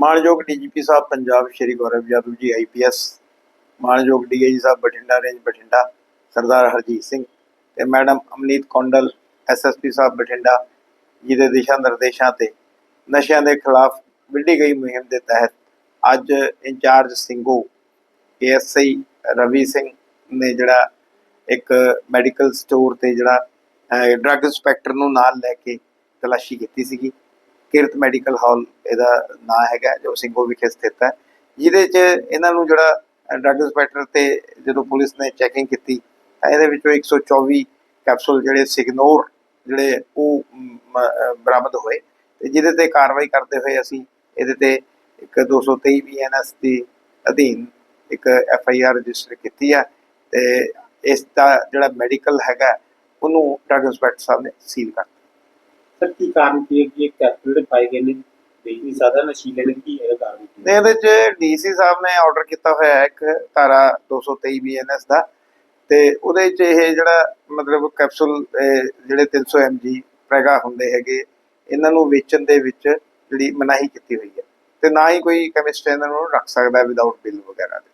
ਮਾਨਯੋਗ ਡੀਜੀਪੀ ਸਾਹਿਬ ਪੰਜਾਬ ਸ਼੍ਰੀ ਗੌਰਵ ਯਾਦਵ ਜੀ ਆਈਪੀਐਸ ਮਾਨਯੋਗ ਡੀਆਈਜੀ ਸਾਹਿਬ ਬਠਿੰਡਾ, ਰੇਂਜ ਬਠਿੰਡਾ, ਸਰਦਾਰ ਹਰਜੀਤ ਸਿੰਘ ਤੇ ਮੈਡਮ ਅਮਨੀਤ ਕੌਂਡਲ ਐਸਐਸਪੀ ਸਾਹਿਬ ਬਠਿੰਡਾ ਜੀ ਦੇ ਦਿਸ਼ਾ ਨਿਰਦੇਸ਼ਾਂ ਤੇ ਨਸ਼ਿਆਂ ਦੇ ਖਿਲਾਫ ਵਿੱਢੀ ਗਈ ਮੁਹਿੰਮ ਦੇ ਤਹਿਤ ਅੱਜ ਇੰਚਾਰਜ ਸਿੰਘੋ ਏਐਸਆਈ ਰਵੀ ਸਿੰਘ ਨੇ ਜਿਹੜਾ ਇੱਕ ਮੈਡੀਕਲ ਸਟੋਰ ਤੇ ਜਿਹੜਾ ਡਰੱਗ ਇੰਸਪੈਕਟਰ ਨੂੰ ਨਾਲ ਲੈ ਕੇ ਤਲਾਸ਼ੀ ਕੀਤੀ ਸੀਗੀ। ਕਿਰਤ ਮੈਡੀਕਲ ਹਾਲ ਇਹਦਾ ਨਾਂ ਹੈਗਾ, ਜੋ ਸਿੰਘੋ ਵਿਖੇ ਸਥਿਤ ਹੈ। ਜਿਹਦੇ 'ਚ ਇਹਨਾਂ ਨੂੰ ਜਿਹੜਾ ਡਰੱਗ ਇੰਸਪੈਕਟਰ ਤੇ ਜਦੋਂ ਪੁਲਿਸ ਨੇ ਚੈਕਿੰਗ ਕੀਤੀ, ਤਾਂ ਇਹਦੇ ਵਿੱਚੋਂ 124 ਕੈਪਸੂਲ ਜਿਹੜੇ ਸਿਗਨੋਰ, ਜਿਹੜੇ ਉਹ ਬਰਾਮਦ ਹੋਏ। ਤੇ ਜਿਹਦੇ ਤੇ ਕਾਰਵਾਈ ਕਰਦੇ ਹੋਏ ਅਸੀਂ ਇਹਦੇ ਤੇ ਇੱਕ 223 ਬੀਐਨਐਸ ਦੀ ਅਧੀਨ ਇੱਕ ਐਫ ਆਈ ਆਰ ਰਜਿਸਟਰ ਕੀਤੀ ਹੈ ਤੇ ਇਸ ਦਾ ਜਿਹੜਾ ਮੈਡੀਕਲ ਹੈਗਾ, ਉਹਨੂੰ ਡਰੱਗ ਇੰਸਪੈਕਟਰ ਸਾਹਿਬ ਨੇ ਸੀਲ ਕਰ ਸਰ, ਕੀ ਕਾਰਨ ਕੀ ਹੈ ਕਿ ਇਹ ਕੈਪਸੂਲ ਪਾਏ ਗਏ ਨੇ? ਬੇਹੀ ਜ਼ਿਆਦਾ ਨਸ਼ੀਲੇ ਨੇ, ਕੀ ਹੈ ਕਾਰਨ ਕੀ ਇਹਦੇ ਚ ਡੀਸੀ ਸਾਹਿਬ ਨੇ ਆਰਡਰ ਕੀਤਾ ਹੋਇਆ ਹੈ ਇੱਕ ਧਾਰਾ 223 ਬੀਐਨਐਸ ਦਾ ਤੇ ਉਹਦੇ ਚ ਇਹ ਜਿਹੜਾ ਮਤਲਬ ਕੈਪਸੂਲ ਜਿਹੜੇ 300 ਐਮਜੀ ਪ੍ਰੈਗਾ ਹੁੰਦੇ ਹੈਗੇ, ਇਹਨਾਂ ਨੂੰ ਵੇਚਣ ਦੇ ਵਿੱਚ ਜਿਹੜੀ ਮਨਾਹੀ ਕੀਤੀ ਹੋਈ ਹੈ ਤੇ ਨਾ ਹੀ ਕੋਈ ਕੈਮਿਸਟ ਇਹਨਾਂ ਨੂੰ ਰੱਖ ਸਕਦਾ ਵਿਦਆਊਟ ਬਿੱਲ ਵਗੈਰਾ ਦੇ।